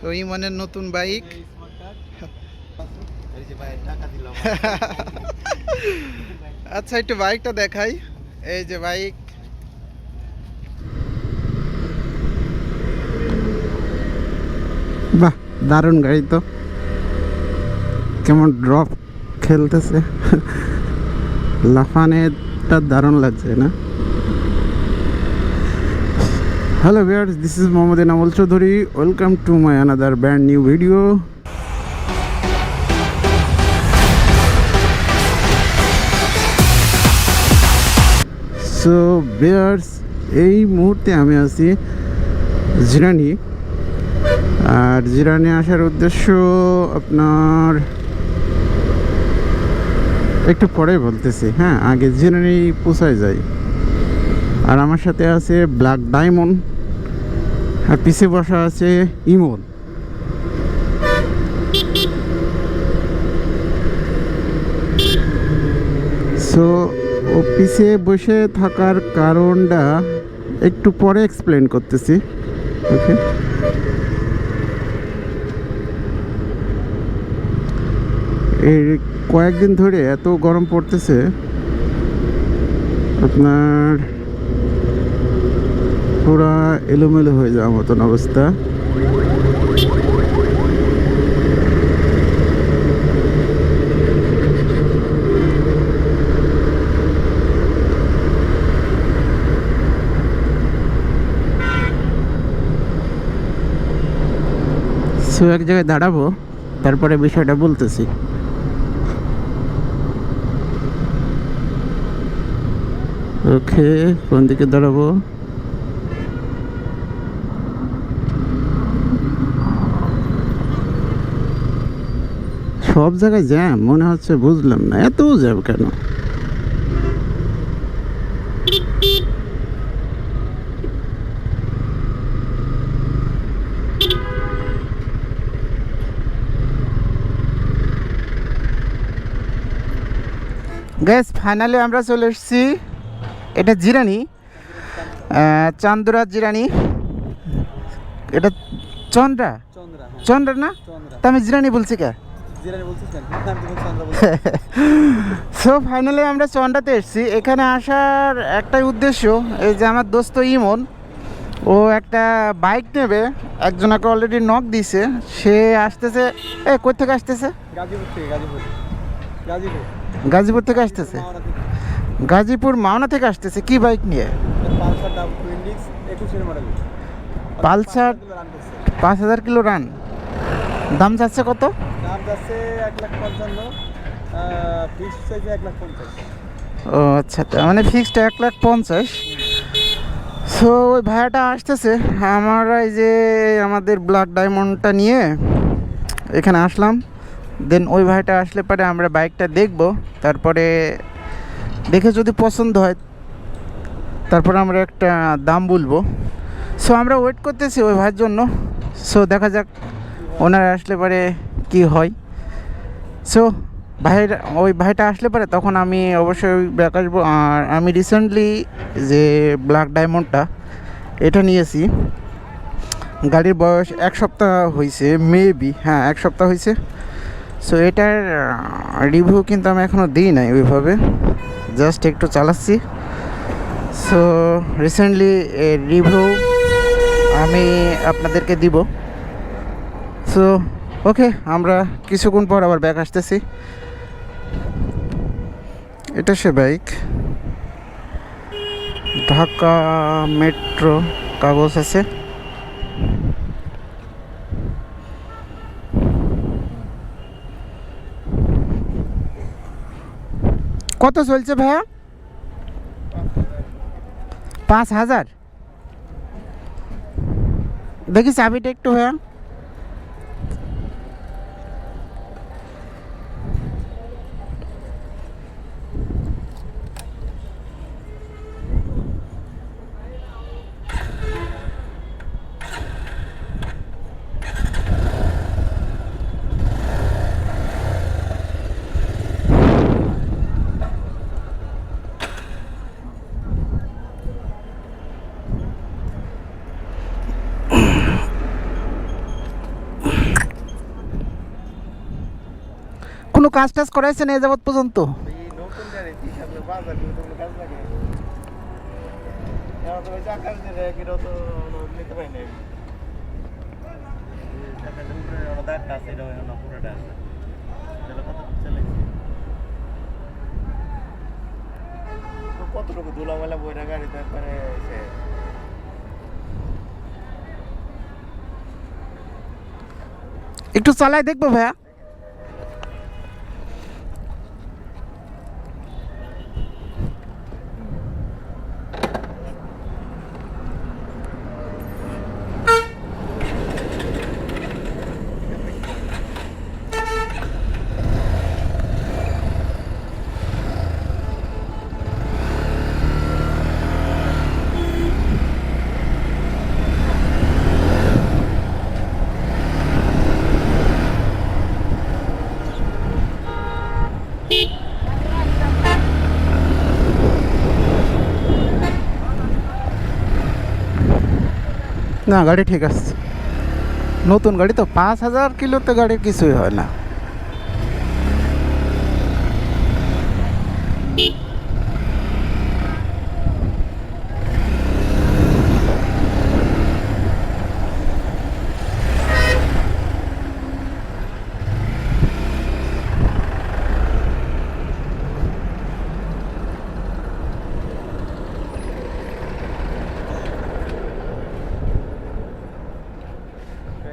So ইমনের নতুন bike. আচ্ছা একটু বাইকটা দেখাই। এই যে বাইক। বাহ, দারুণ গাড়ি তো। কেমন ড্রপ খেলতেছে। লাফানেটা দারুণ লাগছে, না? Hello viewers this is Mohammad Enamul Chowdhury welcome to my another brand new video so viewers এই মুহূর্তে আমি আছি জিরানি। আর জিরানি আসার উদ্দেশ্য আপনার একটু পরে বলতেছি। হ্যাঁ আগে জিরানি পোষায় যাই। আর আমার সাথে আছে ব্ল্যাক ডায়মন্ড আর পিছে বসা আছে ইমন সো ও পিছে বসে থাকার কারণটা একটু পরে এক্সপ্লেন করতেছি ওকে এর কয়েকদিন ধরে এত গরম পড়তেছে, আপনার পুরা এলোমেলো হয়ে যাওয়ার মতন অবস্থা। সো এক জায়গায় দাঁড়াবো, তারপরে বিষয়টা বলতেছি। ওকে, কোন দিকে দাঁড়াবো? সব জায়গায় জ্যাম মনে হচ্ছে বুঝলাম না। এত জ্যাম কেন? গ্যাস ফাইনালি আমরা চলে এসেছি। এটা জিরানি চান্দুরা জিরানি। এটা চন্দ্রা? চন্দ্রা হ্যাঁ। না? তা আমি জিরানি বলছি কে? সো ফাইনালি আমরা চন্ডাতে এসেছি। এখানে আসার একটাই উদ্দেশ্য এই যে আমার দোস্ত ইমন ও একটা বাইক নেবে। একজনকে অলরেডি নক দিছে। সে আসতেছে এ কোথা থেকে আসতেছে? গাজীপুর থেকে গাজীপুর। গাজীপুর। গাজীপুর থেকে আসতেছে। গাজীপুর মাওনা থেকে আসতেছে কি বাইক নিয়ে? পালসার পাঁচ হাজার কিলো রান দাম যাচ্ছে কত? যাচ্ছে এক ও আচ্ছা মানে ফিক্সড এক লাখ পঞ্চাশ। সো ওই ভাড়াটা আসতেছে, আমরা এই যে আমাদের ব্ল্যাক ডায়মন্ডটা নিয়ে এখানে আসলাম। দেন ওই ভাইটা আসলে পরে আমরা বাইকটা দেখব, তারপরে দেখে যদি পছন্দ হয়, তারপর আমরা একটা দাম বলব। সো আমরা ওয়েট করতেছি ওই ভাইয়ের জন্য। সো দেখা যাক, ওনারা আসলে পরে কি হয়? সো ভাইয়ের, ওই ভাইটা আসলে পরে তখন আমি অবশ্যই ব্যাক আসব। আর আমি রিসেন্টলি যে ব্ল্যাক ডায়মন্ডটা, এটা নিয়েছি। গাড়ির বয়স এক সপ্তাহ হয়েছে মেবি হ্যাঁ এক সপ্তাহ হয়েছে সো এটার রিভিউ কিন্তু আমি এখনও দিই নাই ওইভাবে। জাস্ট একটু চালাচ্ছি। সো রিসেন্টলি রিভিউ আমি আপনাদেরকে দিব। সো ওকে, আমরা কিছুক্ষণ পর আবার ব্যাক আসতেছি। এটা সে বাইক ঢাকা মেট্রো কাগজ আছে। কত চলছে ভাইয়া? পাঁচ হাজার। দেখি চাবিটা একটু ভাইয়া। এখন পুরোটা আছে এটা কত চালাইছে কতটুকু ধুলামেলা বইরা গাড়ি তারপরে একটু চালাই দেখব ভাইয়া। না গাড়ি ঠিক আছে। নতুন গাড়ি তো পাঁচ হাজার কিলোতে গাড়ির কিছুই হয় না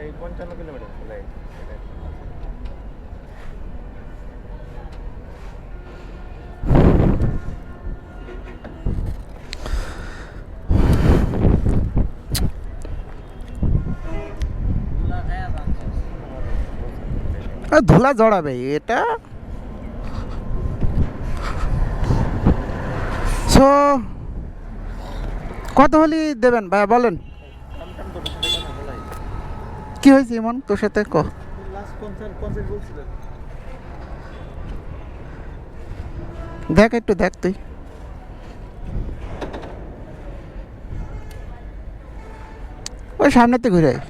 এই পঞ্চান্ন কিলোমিটার চলে আর ধুলা জড়াবে, এটা? সো কত হলি দেবেন? ভাই বলেন। কি হয়েছে এমন তোর সাথে ক? দেখ একটু, দেখ তুই। ওই সামনেতে ঘুরে আয়।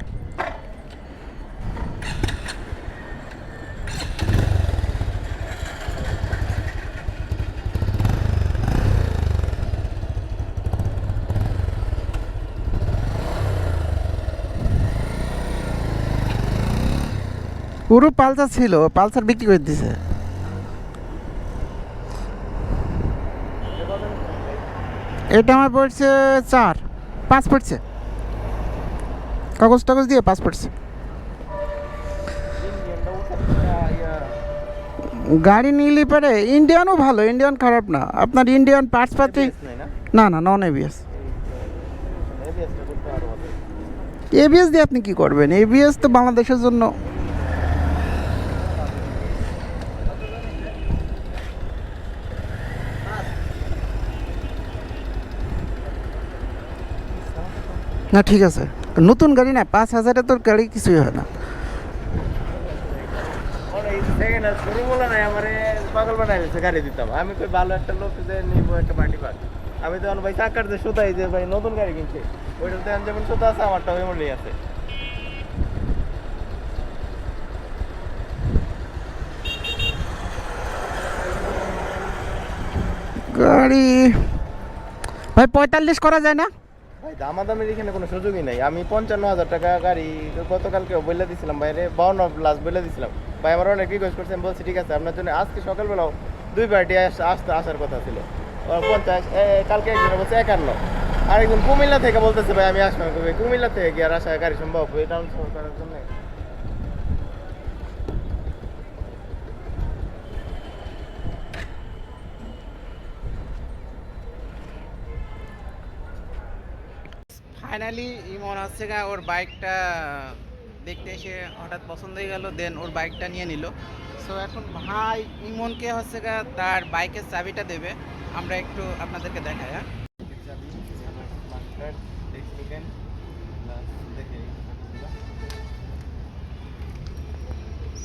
পুরো পালসার ছিল পালসার বিক্রি করে দিছে। এটা আমার পড়ছে চার পাঁচ পড়ছে। কাগজ টাগজ দিয়ে পাঁচ পড়ছে। গাড়ি নিলে পারে ইন্ডিয়ানও ভালো ইন্ডিয়ান খারাপ না। আপনার ইন্ডিয়ান পার্টস পাতি না? না নন এবিএস এবিএস দিয়ে আপনি কি করবেন? এবিএস তো বাংলাদেশের জন্য না ঠিক আছে। নতুন গাড়ি না পাঁচ হাজারে তোর গাড়ি কিছুই হয় না। আমি কই ভালো একটা লোক যে নিবো একটা পার্টি পাক। আমি তখন ভাই চাকার যে সুতাই যে ভাই নতুন গাড়ি কিনছে যেমন সুতা আছে আমারটা এমনই আছে। গাড়ি ভাই পঁয়তাল্লিশ করা যায় না? ভাই, দামাদামির এখানে কোনো সুযোগই নাই। আমি পঞ্চান্ন হাজার টাকা গাড়ি গতকালকে বলে দিছিলাম বাইরে বাউন্ন লাস্ট বলে দিছিলাম। ভাই, আমার অনেক রিকোয়েস্ট করছেন বলছি, ঠিক আছে, আপনার জন্য আজকে সকালবেলাও দুই পার্টি আসতে আসার কথা ছিল। পঞ্চাশ কালকে একজন বলছে, একান্ন। আরেকজন কুমিল্লা থেকে বলতেছে, ভাই, আমি আসব কুমিল্লা থেকে কি আর আসা গাড়ি সম্ভব? এটা করার জন্য ফাইনালি ইমন হচ্ছে গা, ওর বাইকটা দেখতে এসে হঠাৎ পছন্দ হয়ে গেল দেন ওর বাইকটা নিয়ে নিল। সো এখন ভাই, ইমনকে হচ্ছে গা, তার বাইকের চাবিটা দেবে। আমরা একটু আপনাদেরকে দেখাই হ্যাঁ?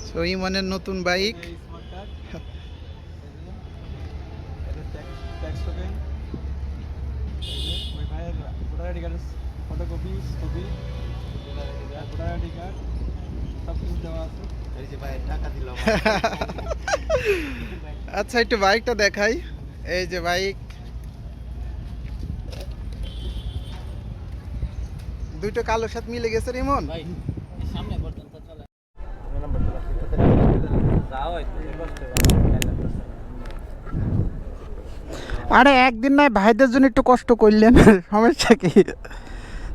সো ইমনের নতুন বাইক আচ্ছা একটু বাইকটা দেখাই। এই যে বাইক। দুইটা কালোর সাথে মিলে গেছে রিমন আরে একদিন নয় ভাইদের জন্য একটু কষ্ট করলেন। সমস্যা কি?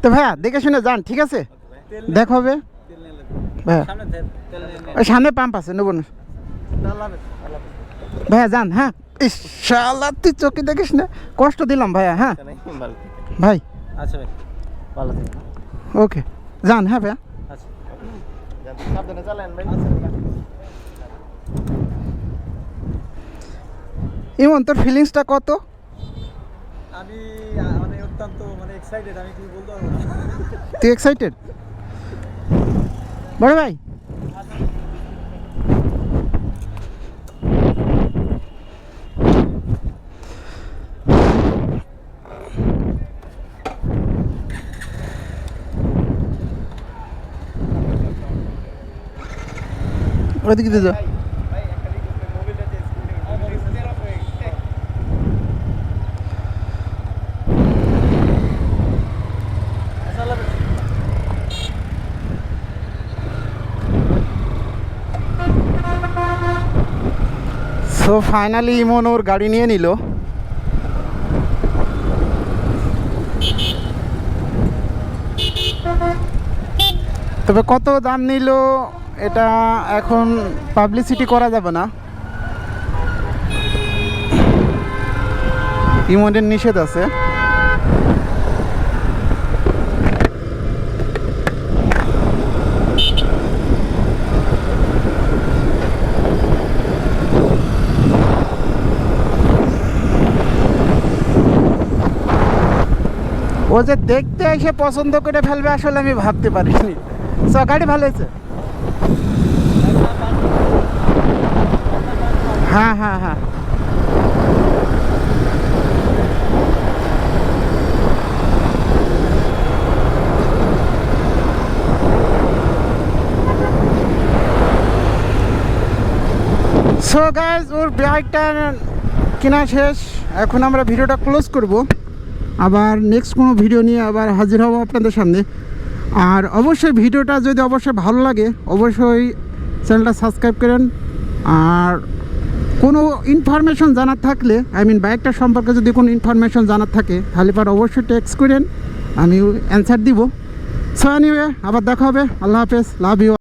তো ভাইয়া দেখে শুনে যান ঠিক আছে? দেখ হবে। ভাইয়া সামনে পাম্প আছে নেব না। ভাইয়া যান হ্যাঁ। ইশাল্লাহ তুই চোখে দেখিস না। কষ্ট দিলাম ভাইয়া হ্যাঁ। ভাই আচ্ছা ভাই ভালো ওকে। যান হ্যাঁ ভাইয়া। আচ্ছা। সাবধানে ইমন তোর ফিলিংসটা কত? আমি মানে অত্যন্ত মানে এক্সাইটেড আমি কি বলতে পারব তুই এক্সাইটেড বড় ভাই। ওদিকে যাও ভাই একটা রিকোয়েস্ট মোবাইলটা চেঞ্জ সো ফাইনালি ইমন ওর গাড়ি নিয়ে নিল। তবে কত দাম নিল এটা এখন পাবলিসিটি করা যাবে না। ইমনের নিষেধ আছে। ও যে দেখতে এসে পছন্দ করে ফেলবে আসলে আমি ভাবতে পারিনি। সো, গাড়ি ভালো হয়েছে? হ্যাঁ হ্যাঁ হ্যাঁ। সো গাইজ ওর বাইকটা কেনা শেষ। এখন আমরা ভিডিওটা ক্লোজ করব। আবার নেক্সট কোনো ভিডিও নিয়ে আবার হাজির হব আপনাদের সামনে। আর অবশ্যই ভিডিওটা যদি অবশ্যই ভালো লাগে, অবশ্যই চ্যানেলটা সাবস্ক্রাইব করেন। আর কোনো ইনফরমেশন জানার থাকলে আই মিন বাইকটা সম্পর্কে যদি কোনো ইনফরমেশন জানার থাকে, তাহলে পর অবশ্যই টেক্সট করেন, আমি অ্যান্সার দিব। সো এনিওয়ে আবার দেখা হবে। আল্লাহ হাফেজ। Love you